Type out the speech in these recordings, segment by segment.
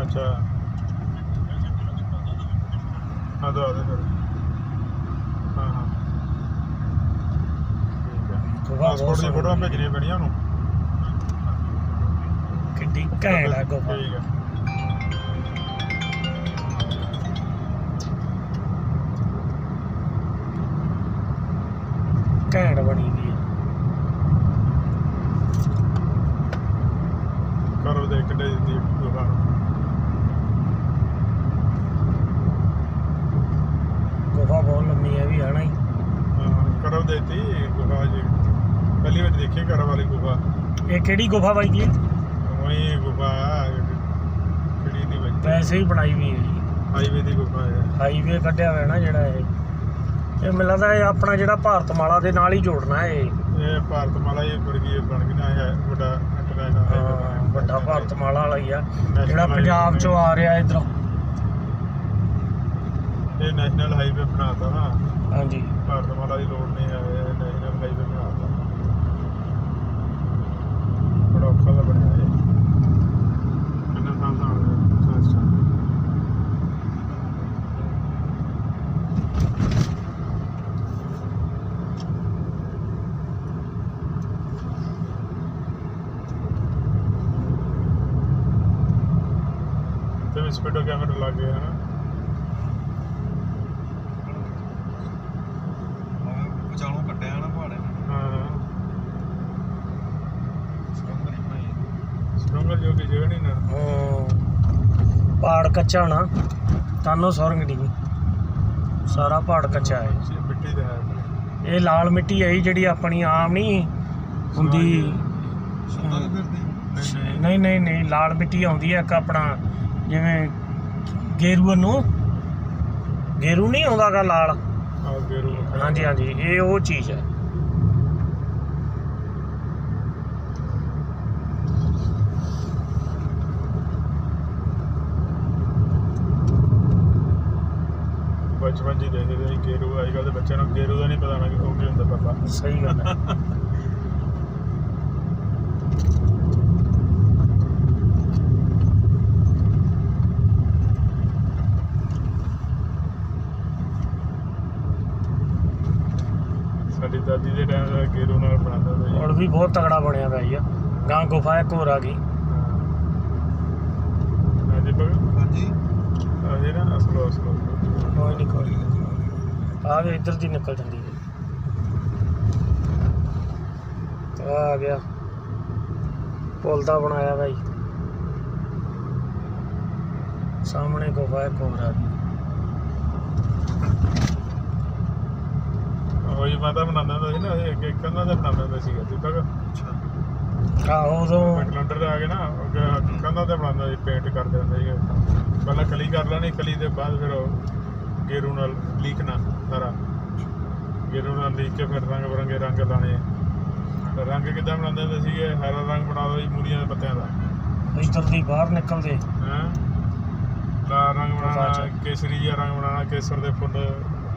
ਅੱਛਾ। ਆ ਦੋ ਆ ਦੇ ਫਿਰ। ਹਾਂ ਹਾਂ। ਪਾਸਪੋਰਟ ਦੀ ਬਹੁਤ ਫੋਟੋਆਂ ਭੇਜਣੀਆਂ ਪੈਣੀਆਂ ਉਹਨੂੰ। ਕਿੱਡੀ ਘੈਂਟ ਆ ਗੁਫਾ ਠੀਕ ਹੈ। ਘੈਂਟ ਬਣੀ ਵੀ ਹੈ ਕਰੋ ਦੇ ਕਿੱਡੇ ਦੀ ਦੁਕਾਨ ਗੁਫਾ ਬਹੁਤ ਲੰਮੀ ਹੈ ਵੀ ਹਨਾ ਹੀ। ਕਰੋ ਦੇਤੀ ਗੁਫਾ ਜੀ। ਪਹਿਲੀ ਵਾਰ ਦੇਖੀ ਕਰੋ ਵਾਲੀ ਗੁਫਾ। ਇਹ ਕਿਹੜੀ ਗੁਫਾ ਬਾਈ ਜੀ? ਵਹੀ ਗੁਫਾ ਕਿਹੜੀ ਦੀ ਬਈ? ਵੈਸੇ ਹੀ ਬਣਾਈ ਵੀ ਹੈ ਜੀ। ਹਾਈਵੇ ਦੀ ਗੁਫਾ ਹੈ। ਹਾਈਵੇ ਕੱਢਿਆ ਹੋਇਆ ਨਾ ਜਿਹੜਾ ਇਹ। ਇਹ ਮੈਨੂੰ ਲੱਗਦਾ ਇਹ ਆਪਣਾ ਜਿਹੜਾ ਭਾਰਤਮਾਲਾ ਦੇ ਨਾਲ ਹੀ ਜੋੜਨਾ ਹੈ ਇਹ। ਇਹ ਭਾਰਤ ਮਾਲਾ ਇਹ ਵਰਗੀ ਬਣ ਗਈ ਨਾ ਇਹ ਵੱਡਾ ਇੰਟਰਨੈਸ਼ਨਲ ਹਾਂ, ਵੱਡਾ ਭਾਰਤਮਾਲਾ ਵਾਲਾ ਹੀ ਆ। ਜਿਹੜਾ ਪੰਜਾਬ ਚੋਂ ਆ ਰਿਹਾ ਇਧਰੋਂ। ਇਹ ਨੈਸ਼ਨਲ ਹਾਈਵੇ ਬਣਾਤਾ ਨਾ। ਹਾਂਜੀ। ਭਾਰਤ ਮਾਲਾ ਦੀ ਲੋੜ ਨਹੀਂ ਹੈ ਇਹ ਨੈਸ਼ਨਲ ਹਾਈਵੇ ਬਣਾਤਾ। ਬੜਾ ਔਖਾ ਦਾ ਬਣਿਆ ਇਹ। ਕਿੰਨਾ ਸਾਲ ਦਾ ਹੋ ਗਿਆ ਅੱਛਾ ਤੇ ਵੀ ਸਪੀਡੋ ਕੈਮਰਾ ਲੱਗ ਗਿਆ ਹੈ ਵਿਚਾਲੋਂ ਕੱਟਿਆ ਨਾ ਪਹਾੜੇ ਨੇ ਹਾਂ ਹਾਂ ਸੁਰੰਗ ਨਹੀਂ ਬਣਾਈ ਸਟਰੋਂਗਰ ਜੋ ਕਿ ਜਗ੍ਹਾ ਨਹੀਂ ਨਾ। ਹਾਂ। ਪਹਾੜ ਕੱਚਾ ਨਾ ਤਾਨੋ ਸੁਰੰਗ ਨਹੀਂ ਸਾਰਾ ਪਹਾੜ ਕੱਚਾ ਹੈ। ਸੀ ਮਿੱਟੀ ਦਾ ਹੈ। ਇਹ ਲਾਲ ਮਿੱਟੀ ਹੈ ਜੀ ਜਿਹੜੀ ਆਪਣੀ ਆਮ ਨਹੀਂ ਹੁੰਦੀ। ਸੁਣਦਾ ਤਾਂ ਫਿਰਦੇ। ਨਹੀਂ ਨਹੀਂ ਨਹੀਂ ਲਾਲ ਮਿੱਟੀ ਆਉਂਦੀ ਹੈ ਇੱਕ ਆਪਣਾ ਜਿਵੇਂ ਗੇਰੂ ਨੂੰ। ਗੇਰੂ ਨਹੀਂ ਆਉਂਦਾਗਾ ਲਾਲ। ਆ ਗੇਰੂ ਹਾਂਜੀ ਹਾਂਜੀ। ਇਹ ਉਹ ਚੀਜ਼ ਹੈ। ਬਚਪਨ ਜੀ ਦੇਖਦੇ ਸੀ ਗੇਰੂ ਅੱਜ ਕੱਲ੍ਹ ਦੇ ਬੱਚਿਆਂ ਨੂੰ ਗੇਰੂ ਦਾ ਨਹੀਂ ਪਤਾ ਨਾ ਕਿ ਉਹ ਕੀ ਹੁੰਦਾ ਪਾਪਾ। ਸਹੀ ਗੱਲ ਹੈ। ਸਾਡੀ ਦਾਦੀ ਦੇ ਟਾਈਮ ਦਾ ਗੇਰੂ ਨਾਲ ਬਣਾਉਂਦਾ ਹੁੰਦਾ ਜੀ ਔਰ ਵੀ ਬਹੁਤ ਤਗੜਾ ਬਣਿਆ ਪਿਆ ਜੀ ਗਾਂ ਗੁਫਾ ਇੱਕ ਹੋਰ ਆ ਗਈ। ਹਾਂਜੀ ਬਗ ਹਾਂਜੀ। ਆਹੇ ਨਾ ਅਸਲੋ ਅਸਲੋ ਕੋਈ ਨਹੀਂ ਕੋਈ ਆ ਵੀ ਇੱਧਰ ਦੀ ਨਿਕਲ ਜਾਂਦੀ ਹੈ। ਆ ਗਿਆ। ਪੁਲ ਦਾ ਬਣਾਇਆ ਭਾਈ ਸਾਹਮਣੇ ਗੁਫਾ ਹੋਰ ਆ ਗਈ ਉਹੀ ਮਾਤਾ ਬਣਾਉਂਦਾ ਹੁੰਦਾ ਸੀ ਨਾ ਇਹ ਅੱਗੇ ਕੰਧਾਂ ਦਾ ਬਣਾਉਂਦਾ ਹੁੰਦਾ ਸੀਗਾ ਅੱਛਾ। ਆਹੋ ਉਦੋਂ ਕੈਲੰਡਰ ਆ ਕੇ ਨਾ ਅੱਗੇ ਕੰਧਾਂ ਤੇ ਬਣਾਉਂਦਾ ਸੀ ਪੇਂਟ ਕਰਦੇ ਹੁੰਦੇ ਸੀ ਪਹਿਲਾਂ ਕਲੀ ਕਰ ਲੈਣੀ ਕਲੀ ਦੇ ਬਾਅਦ ਫਿਰ ਉਹ ਗੇਰੂ ਨਾਲ ਲੀਕਣਾ ਸਾਰਾ। ਗੇਰੂ ਨਾਲ ਲੀਕ ਕੇ ਫਿਰ ਰੰਗ ਬਰੰਗੇ ਰੰਗ ਲਾਣੇ ਰੰਗ ਕਿੱਦਾਂ ਬਣਾਉਂਦੇ ਹੁੰਦੇ ਸੀਗੇ? ਹਰਾ ਰੰਗ ਬਣਾ ਦੋ ਜੀ ਮੂਲੀਆਂ ਦੇ ਪੱਤਿਆਂ ਦਾ। ਇੱਧਰ ਦੀ ਬਾਹਰ ਨਿਕਲਦੇ। ਹੈਂ? ਲਾਲ ਰੰਗ ਬਣਾਉਣਾ। ਕੇਸਰੀ ਜਿਹਾ ਰੰਗ ਬਣਾਉਣਾ ਕੇਸਰ ਦੇ ਫੁੱਲ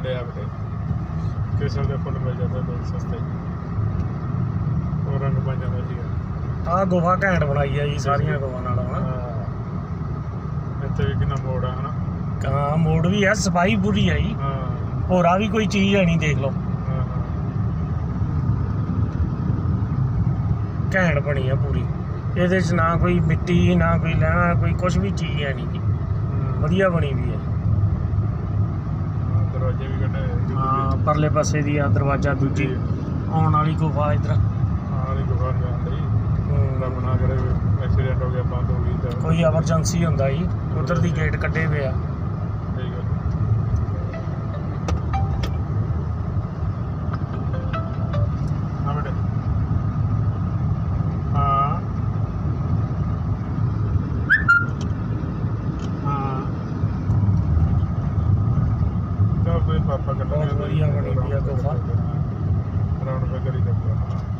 ਲਿਆ ਬਤੇ ਕੇਸਰ ਦੇ ਫੁੱਲ ਮਿਲ ਜਾਂਦੇ ਨੇ ਸਸਤੇ। ਉਹ ਰੰਗ ਬਣ ਜਾਂਦਾ ਸੀਗਾ। ਆਹ ਗੁਫਾ ਘੈਂਟ ਬਣਾਈ ਆ ਜੀ ਸਾਰੀਆਂ ਗੁਫਾ ਨਾਲੋਂ ਹਨਾ ਹਾਂ। ਇੱਥੇ ਵੀ ਕਿੰਨਾ ਮੋੜ ਆ ਹਨਾ? ਹਾਂ ਮੋੜ ਵੀ ਹੈ ਸਫ਼ਾਈ ਪੂਰੀ ਹੈ ਜੀ। ਹਾਂ। ਹੋਰਾ ਵੀ ਕੋਈ ਚੀਜ਼ ਹੈ ਨਹੀਂ ਦੇਖ ਲਓ। ਘੈਂਟ ਬਣੀ ਆ ਪੂਰੀ। ਇਹਦੇ 'ਚ ਨਾ ਕੋਈ ਮਿੱਟੀ ਨਾ ਕੋਈ ਲੈਣਾ ਕੋਈ ਕੁਝ ਵੀ ਚੀਜ਼ ਹੈ ਨਹੀਂ ਗੀ ਵਧੀਆ ਬਣੀ ਵੀ ਹੈ। ਹਾਂ, ਦਰਵਾਜ਼ੇ ਵੀ ਕੱਢੇ ਹੋਏ ਸੀ। ਹਾਂ ਪਰਲੇ ਪਾਸੇ ਦੀ ਆ ਦਰਵਾਜ਼ਾ ਦੂਜੀ ਆਉਣ ਵਾਲੀ ਗੁਫਾ ਇਧਰ। ਹਾਂ ਵਾਲੀ ਗੁਫਾ ਨੂੰ ਜਾਂਦੇ ਹੀ। ਰੱਬ ਨਾ ਕਰੇ ਐਕਸੀਡੈਂਟ ਹੋ ਗਿਆ ਬੰਦ ਹੋ ਗਈ ਤਾਂ। ਕੋਈ ਐਮਰਜੈਂਸੀ ਹੁੰਦਾ ਜੀ। ਉਧਰ ਦੀ ਗੇਟ ਕੱਢੇ ਹੋਏ ਆ ਸਹੀ ਗੱਲ ਹਾਂ ਬੇਟੇ ਹਾਂ ਹਾਂ ਤਾਂ ਕੋਈ ਪਾਪਾ ਕੱਢ ਬਹੁਤ ਵਧੀਆ ਬਣੀ ਹੋਈ ਆ ਗੁਫਾ। ਰਾਉਂਡ ਪੇ ਕਰੀ ਲੱਗਦਾ